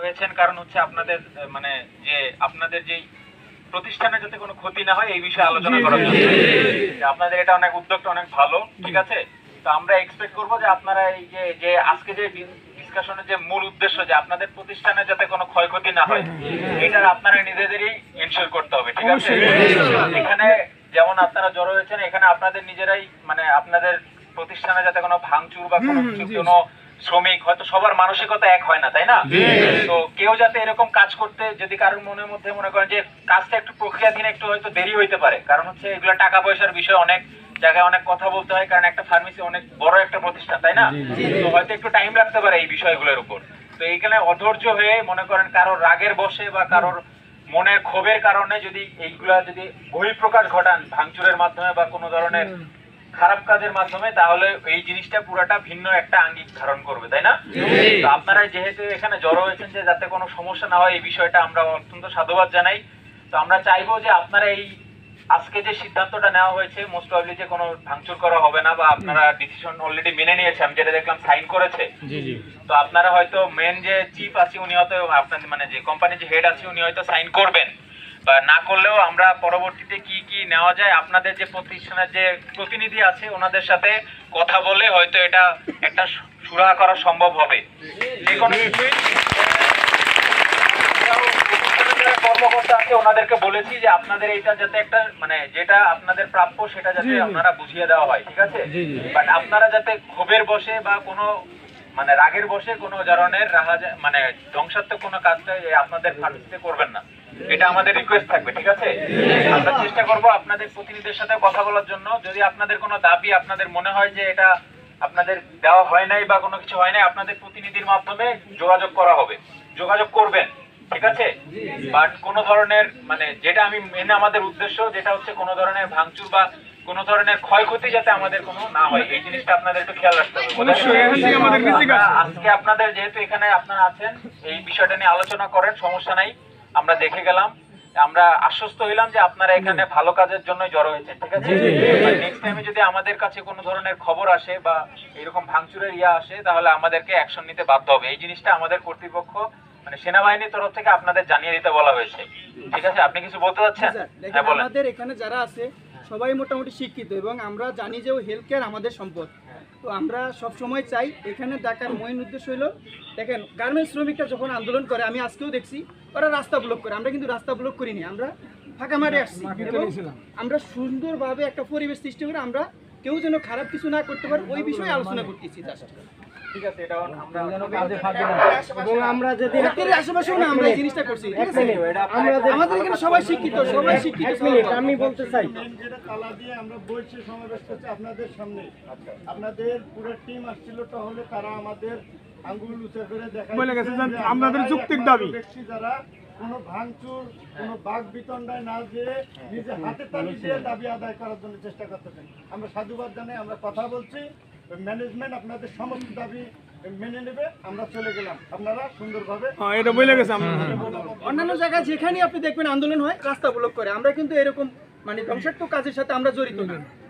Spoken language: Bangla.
হয়েছেন কারণ হচ্ছে আপনাদের মানে যে আপনাদের যেই প্রতিষ্ঠানে যাতে কোনো ক্ষতি না হয় এই বিষয়ে আলোচনা করার জন্য। আপনাদের এটা অনেক উদ্যোগটা অনেক ভালো ঠিক আছে? তো আমরা এক্সপেক্ট করব যে আপনারা এই যে যে আজকে যে ডিসকাশনের যে মূল উদ্দেশ্য যে আপনাদের প্রতিষ্ঠানে যাতে কোনো ক্ষয়ক্ষতি না হয় এটার আপনারা নিজেদেরই এনশিওর করতে হবে ঠিক আছে? এখানে যেমন আপনারা জড়ো হয়েছেন এখানে আপনাদের নিজেরাই মানে আপনাদের প্রতিষ্ঠানে যাতে কোনো ভাঙচুর বা কোনো কিছু কোনো শ্রমিক হয়তো সবার মানসিকতা এক হয় না তাই না? তো কেউ যাতে এরকম কাজ করতে যদি কারোর মনের মধ্যে মনে করেন যে কাজটা একটু প্রক্রিয়াধীন একটু হয়তো দেরি হইতে পারে। কারণ হচ্ছে এগুলো টাকা পয়সার বিষয় অনেক জায়গায় অনেক কথা বলতে হয় কারণ একটা ফার্মেসি অনেক বড় একটা প্রতিষ্ঠান তাই না? তো হয়তো একটু টাইম লাগতে পারে এই বিষয়গুলোর উপর। তো এইখানে অধৈর্য হয়ে মনে করেন কারোর রাগের বসে বা কারোর মনের ক্ষোভের কারণে যদি এইগুলা যদি বহিঃপ্রকাশ ঘটান ভাঙচুরের মাধ্যমে বা কোনো ধরনের খারাপ কাজের মাধ্যমে তাহলে এই জিনিসটা পুরাটা ভিন্ন একটা আঙ্গিক ধারণ করবে তাই না? তো আপনারা যেহেতু এখানে জড়ো হয়েছেন যে যাতে কোনো সমস্যা না হয় এই বিষয়টা আমরা অত্যন্ত সাধুবাদ জানাই। তো আমরা চাইব যে আপনারা এই আজকে যে সিদ্ধান্তটা নেওয়া হয়েছে মোস্ট প্রবলি যে কোনো ভাঙচুর করা হবে না বা আপনারা ডিসিশন অলরেডি মেনে নিয়েছে আমি যেটা দেখলাম সাইন করেছে। তো আপনারা হয়তো মেন যে চিফ আছে উনি হয়তো আপনার মানে যে কোম্পানির যে হেড আছে উনি হয়তো সাইন করবেন। না করলেও আমরা পরবর্তীতে কি কি নেওয়া যায় আপনাদের যে প্রতিষ্ঠানের যে প্রতিনিধি আছে ওনাদের সাথে কথা বলে হয়তো এটা একটা সুরাহা করা সম্ভব হবে। যে কোনো কিছুই আমরাও প্রতিষ্ঠানের যারা কর্মকর্তা আছে ওনাদেরকে বলেছি যে আপনাদের এইটা যাতে একটা মানে যেটা আপনাদের প্রাপ্য সেটা যাতে আপনারা বুঝিয়ে দেওয়া হয় ঠিক আছে? বাট আপনারা যাতে ক্ষোভের বসে বা কোনো মানে রাগের বসে কোনো ধরনের রাহা মানে ধ্বংসাত্মক কোনো কাজটা আপনাদের ফার্মেসিতে করবেন না। এটা আমাদের রিকোয়েস্ট থাকবে ঠিক আছে? আমরা চেষ্টা করব আপনাদের প্রতিনিধিদের সাথে কথা বলার জন্য। যদি আপনাদের কোনো দাবি আপনাদের মনে হয় যে এটা আপনাদের দেওয়া হয় নাই বা কোনো কিছু হয় নাই আপনাদের প্রতিনিধির মাধ্যমে যোগাযোগ করা হবে। যোগাযোগ করবেন ঠিক আছে? বাট কোনো ধরনের মানে যেটা আমি মেনে আমাদের উদ্দেশ্য যেটা হচ্ছে কোনো ধরনের ভাঙচুর বা কোনো ধরনের ক্ষয়ক্ষতি যাতে আমাদের কোনো না হয় এই জিনিসটা আপনাদের একটু খেয়াল রাখতে হবে আজকে আপনাদের যেহেতু এখানে আপনারা আছেন এই বিষয়টা নিয়ে আলোচনা করেন সমস্যা নাই। আমরা দেখে গেলাম আমরা আশ্বস্ত হইলাম যে আপনারা এখানে ভালো কাজের জন্য জড়ো হয়েছেন ঠিক আছে? নেক্সট টাইমে যদি আমাদের কাছে কোনো ধরনের খবর আসে বা এরকম ভাঙচুরের ইয়া আসে তাহলে আমাদেরকে অ্যাকশন নিতে বাধ্য হবে। এই জিনিসটা আমাদের কর্তৃপক্ষ মানে সেনাবাহিনীর তরফ থেকে আপনাদের জানিয়ে দিতে বলা হয়েছে। ঠিক আছে? আপনি কিছু বলতে চাচ্ছেন? হ্যাঁ আমাদের এখানে যারা আছে সবাই মোটামুটি শিক্ষিত এবং আমরা জানি যে হেলথ কেয়ার আমাদের সম্পদ। তো আমরা সব সময় চাই এখানে ডাকার মেইন উদ্দেশ্য হলো দেখেন গার্মেন্টস শ্রমিকরা যখন আন্দোলন করে আমি আজকেও দেখছি ওরা রাস্তা ব্লক করে আমরা কিন্তু রাস্তা ব্লক করিনি আমরা ফাঁকা মারে আসছি আমরা সুন্দরভাবে একটা পরিবেশ সৃষ্টি করে আমরা কেউ যেন খারাপ কিছু না করতে পারে ওই বিষয়ে আলোচনা করতেছি জাস্ট ঠিক আছে এটা আমরা এবং আমরা যদি আশেপাশেও না আমরা জিনিসটা করছি আমাদের এখানে সবাই শিক্ষিত সবাই শিক্ষিত আমি বলতে চাই। তালা দিয়ে আমরা বলছি সমাবেশ করছি আপনাদের সামনে। আপনাদের পুরো টিম আসছিল তাহলে তারা আমাদের আঙ্গুল উঁচে করে দেখা বলে গেছে যে আপনাদের দাবি। ব্যক্তি যারা কোনো ভাঙচুর কোনো বাঘ বিতণ্ডায় না যেয়ে নিজে হাতে তালি দিয়ে দাবি আদায় করার জন্য চেষ্টা করতেছেন। আমরা সাধুবাদ জানাই আমরা কথা বলছি। ম্যানেজমেন্ট আপনাদের সমস্ত দাবি মেনে নেবে আমরা চলে গেলাম। আপনারা সুন্দরভাবে এটা বলে গেছে অন্যান্য জায়গায় যেখানে আপনি দেখবেন আন্দোলন হয় রাস্তা ব্লক করে। আমরা কিন্তু এরকম মানে ধ্বংসাত্মক কাজের সাথে আমরা জড়িত না।